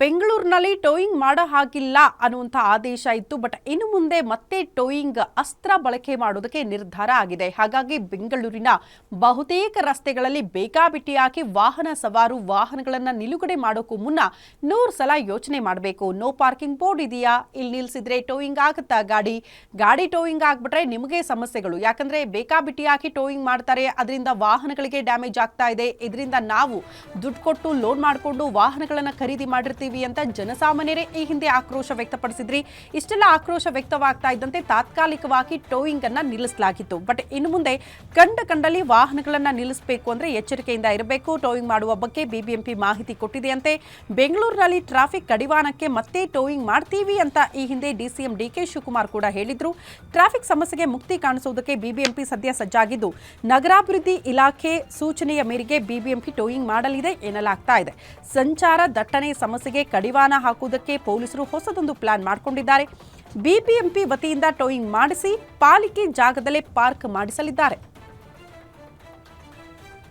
ಬೆಂಗಳೂರಿನಲ್ಲಿ ಟೋಯಿಂಗ್ ಮಾಡೋ ಹಾಗಿಲ್ಲ ಅನ್ನುವಂಥ ಆದೇಶ ಇತ್ತು. ಬಟ್ ಇನ್ನು ಮುಂದೆ ಮತ್ತೆ ಟೋಯಿಂಗ್ ಅಸ್ತ್ರ ಬಳಕೆ ಮಾಡೋದಕ್ಕೆ ನಿರ್ಧಾರ ಆಗಿದೆ. ಹಾಗಾಗಿ ಬೆಂಗಳೂರಿನ ಬಹುತೇಕ ರಸ್ತೆಗಳಲ್ಲಿ ಬೇಕಾಬಿಟ್ಟಿ ಹಾಕಿ ವಾಹನ ಸವಾರು ವಾಹನಗಳನ್ನು ನಿಲುಗಡೆ ಮಾಡೋಕ್ಕೂ ಮುನ್ನ ನೂರು ಸಲ ಯೋಚನೆ ಮಾಡಬೇಕು. ನೋ ಪಾರ್ಕಿಂಗ್ ಬೋರ್ಡ್ ಇದೆಯಾ? ಇಲ್ಲಿ ನಿಲ್ಸಿದ್ರೆ ಟೋಯಿಂಗ್ ಆಗುತ್ತಾ? ಗಾಡಿ ಗಾಡಿ ಟೋಯಿಂಗ್ ಆಗಿಬಿಟ್ರೆ ನಿಮಗೆ ಸಮಸ್ಯೆಗಳು. ಯಾಕಂದ್ರೆ ಬೇಕಾಬಿಟ್ಟಿ ಹಾಕಿ ಟೋಯಿಂಗ್ ಮಾಡ್ತಾರೆ. ಅದರಿಂದ ವಾಹನಗಳಿಗೆ ಡ್ಯಾಮೇಜ್ ಆಗ್ತಾ ಇದೆ. ಇದರಿಂದ ನಾವು ದುಡ್ಡು ಕೊಟ್ಟು ಲೋನ್ ಮಾಡಿಕೊಂಡು ವಾಹನಗಳನ್ನು ಖರೀದಿ ಮಾಡಿರ್ತೀವಿ ಅಂತ ಜನಸಾಮಾನ್ಯರೇ ಈ ಹಿಂದೆ ಆಕ್ರೋಶ ವ್ಯಕ್ತಪಡಿಸಿದ್ರಿ. ಇಷ್ಟೆಲ್ಲ ಆಕ್ರೋಶ ವ್ಯಕ್ತವಾಗ್ತಾ ಇದ್ದಂತೆ ತಾತ್ಕಾಲಿಕವಾಗಿ ಟೋಯಿಂಗ್ ಅನ್ನ ನಿಲ್ಲಿಸಲಾಗಿತ್ತು. ಬಟ್ ಇನ್ನು ಮುಂದೆ ಕಂಡ ಕಂಡಲ್ಲಿ ವಾಹನಗಳನ್ನ ನಿಲ್ಲಿಸಬೇಕು ಅಂದ್ರೆ ಎಚ್ಚರಿಕೆಯಿಂದ ಇರಬೇಕು. ಟೋಯಿಂಗ್ ಮಾಡುವ ಬಗ್ಗೆ ಬಿಬಿಎಂಪಿ ಮಾಹಿತಿ ಕೊಟ್ಟಿದೆಯಂತೆ. ಬೆಂಗಳೂರಿನಲ್ಲಿ ಟ್ರಾಫಿಕ್ ಕಡಿವಾಣಕ್ಕೆ ಮತ್ತೆ ಟೋಯಿಂಗ್ ಮಾಡ್ತೀವಿ ಅಂತ ಈ ಹಿಂದೆ ಡಿಸಿಎಂ ಡಿಕೆ ಶಿವಕುಮಾರ್ ಕೂಡ ಹೇಳಿದ್ರು. ಟ್ರಾಫಿಕ್ ಸಮಸ್ಯೆಗೆ ಮುಕ್ತಿ ಕಾಣಿಸುವುದಕ್ಕೆ ಬಿಬಿಎಂಪಿ ಸದ್ಯ ಸಜ್ಜಾಗಿದ್ದು. ನಗರಾಭಿವೃದ್ಧಿ ಇಲಾಖೆ ಸೂಚನೆಯ ಮೇರೆಗೆ ಬಿಬಿಎಂಪಿ ಟೋಯಿಂಗ್ ಮಾಡಲಿದೆ ಎನ್ನಲಾಗ್ತಾ ಇದೆ. ಸಂಚಾರ ದಟ್ಟಣೆ ಸಮಸ್ಯೆಗೆ ಕಡಿವಾಣ ಹಾಕುವುದಕ್ಕೆ ಪೊಲೀಸರು ಹೊಸದೊಂದು ಪ್ಲಾನ್ ಮಾಡಿಕೊಂಡಿದ್ದಾರೆ. ಬಿಬಿಎಂಪಿ ವತಿಯಿಂದ ಟೋಯಿಂಗ್ ಮಾಡಿಸಿ ಪಾಲಿಕೆ ಜಾಗದಲ್ಲೇ ಪಾರ್ಕ್ ಮಾಡಿಸಲಿದ್ದಾರೆ.